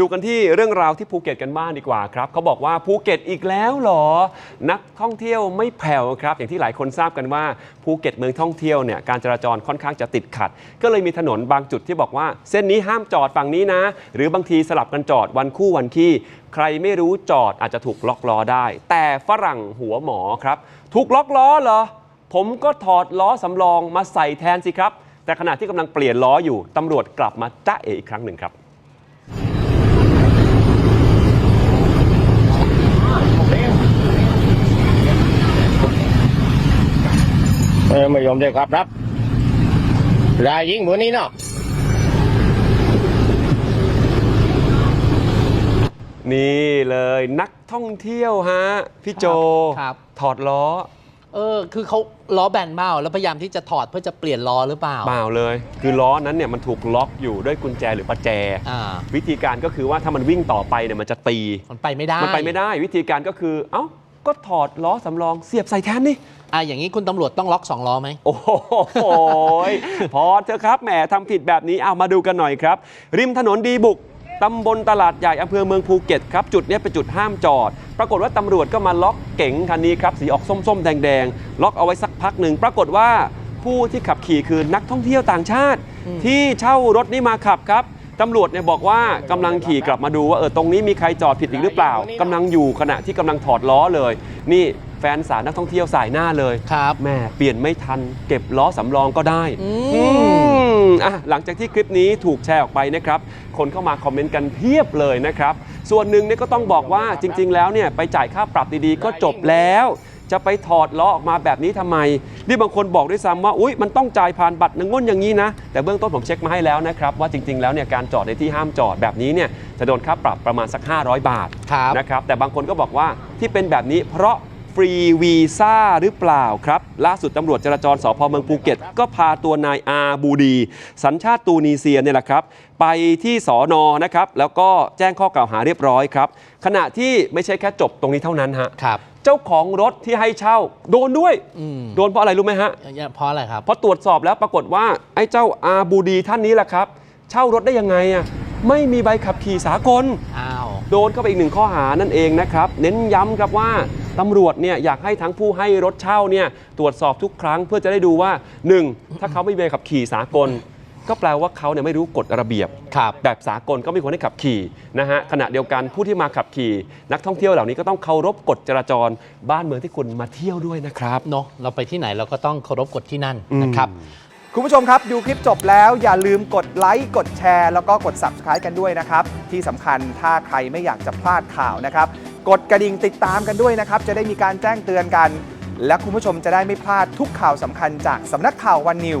ดูกันที่เรื่องราวที่ภูเก็ตกันบ้างดีกว่าครับเขาบอกว่าภูเก็ตอีกแล้วเหรอ นักท่องเที่ยวไม่แผ่วครับ อย่างที่หลายคนทราบกันว่าภูเก็ตเมืองท่องเที่ยวเนี่ยการจราจรค่อนข้างจะติดขัด ก็เลยมีถนนบางจุดที่บอกว่า เส้นนี้ห้ามจอดฝั่งนี้นะ หรือบางทีสลับกันจอดวันคู่วันขี้ใครไม่รู้จอดอาจจะถูกล็อกล้อได้ แต่ฝรั่งหัวหมอครับถูกล็อกล้อเหรอผมก็ถอดล้อสำรองมาใส่แทนสิครับ แต่ขณะที่กำลังเปลี่ยนล้ออยู่ตำรวจกลับมาจ้าเออีกครั้งหนึ่งครับ เออไม่ยอมได้ครับรับรายยิงหมือนี้เนาะนี่เลยนักท่องเที่ยวฮะ พี่โจ ครับ ถอดล้อ เออ คือเขาล้อแบนเบ้าแล้วพยายามที่จะถอดเพื่อจะเปลี่ยนล้อหรือเปล่าเปล่าเลย คือล้อนั้นเนี่ยมันถูกล็อกอยู่ด้วยกุญแจหรือประแจ อ่าวิธีการก็คือว่าถ้ามันวิ่งต่อไปเนี่ยมันจะตี มันไปไม่ได้ มันไปไม่ได้ วิธีการก็คือ เอ้า ก็ถอดล้อสำรองเสียบใส่แทนนี่ อ่าอย่างนี้คุณตำรวจต้องล็อกสองล้อไหม โอ้โหยพอเถอะครับแหมทำผิดแบบนี้เอามาดูกันหน่อยครับ ริมถนนดีบุกตำบลตลาดใหญ่อำเภอเมืองภูเก็ตครับ จุดเนี้ยเป็นจุดห้ามจอด ปรากฏว่าตำรวจก็มาล็อกเก๋งคันนี้ครับ สีออกส้มๆ แดงๆ ล็อกเอาไว้สักพักหนึ่ง ปรากฏว่าผู้ที่ขับขี่คือนักท่องเที่ยวต่างชาติ ที่เช่ารถนี้มาขับครับ ตำรวจเนี่ยบอกว่ากำลังขี่กลับมาดูว่าเออตรงนี้มีใครจอดผิดอีกหรือเปล่ากำลังอยู่ขณะที่กำลังถอดล้อเลย นี่แฟนสาวนักท่องเที่ยวสายหน้าเลยครับแม่เปลี่ยนไม่ทัน เก็บล้อสำรองก็ได้อืมอืมอะหลังจากที่คลิปนี้ถูกแชร์ออกไปนะครับ คนเข้ามาคอมเมนต์กันเพียบเลยนะครับ ส่วนหนึ่งเนี่ยก็ต้องบอกว่าจริง ๆ แล้วเนี่ยไปจ่ายค่าปรับดีๆ ก็จบแล้ว จะไปถอดล้อออกมาแบบนี้ทำไม นี่บางคนบอกด้วยซ้ำว่า อุ๊ย มันต้องจ่ายผ่านบัตรหนึ่งง้นอย่างนี้นะ แต่เบื้องต้นผมเช็คมาให้แล้วนะครับ ว่าจริง ๆ แล้วเนี่ยการจอดในที่ห้ามจอดแบบนี้เนี่ยจะโดนค่าปรับประมาณสัก 500 บาทครับนะครับ แต่บางคนก็บอกว่าที่เป็นแบบนี้เพราะฟรีวีซ่าหรือเปล่าครับ ล่าสุดตำรวจจราจรสพเมืองภูเก็ต ก็พาตัวนายอาบูดี สัญชาติตูนีเซียเนี่ยแหละครับ ไปที่สอนอนะครับ แล้วก็แจ้งข้อกล่าวหาเรียบร้อยครับ ขณะที่ไม่ใช่แค่จบตรงนี้เท่านั้นฮะครับเจ้าของรถที่ให้เช่า โดนด้วยอืมโดนเพราะอะไรรู้ไหมฮะเพราะอะไรครับพอตรวจสอบแล้วปรากฏว่าไอ้เจ้าอาบูดีท่านนี้แหละครับ เช่ารถได้ยังไงอะไม่มีใบขับขี่สากลอ้าวโดนเข้าไปอีกหนึ่งข้อหานั่นเองนะครับ เน้นย้ำครับว่าตำรวจเนี่ยอยากให้ทั้งผู้ให้รถเช่าเนี่ยตรวจสอบทุกครั้งเพื่อจะได้ดูว่า 1. ถ้าเขาไม่มีใบขับขี่สากล ก็แปลว่าเขาเนี่ยไม่รู้กฎระเบียบครับแบบสากลก็ไม่ควรให้ขับขี่นะฮะขณะเดียวกันผู้ที่มาขับขี่ นักท่องเที่ยวเหล่านี้ก็ต้องเคารพกฎจราจรบ้านเมืองที่คุณมาเที่ยวด้วยนะครับเนาะเราไปที่ไหนเราก็ต้องเคารพกฎที่นั่นนะครับคุณผู้ชมครับ ดูคลิปจบแล้วอย่าลืมกดไลค์กดแชร์ แล้วก็กด Subscribe กันด้วยนะครับ ที่สำคัญถ้าใครไม่อยากจะพลาดข่าวนะครับ กดกระดิ่งติดตามกันด้วยนะครับ จะได้มีการแจ้งเตือนกัน และคุณผู้ชมจะได้ไม่พลาดทุกข่าวสำคัญจากสำนักข่าววันนิว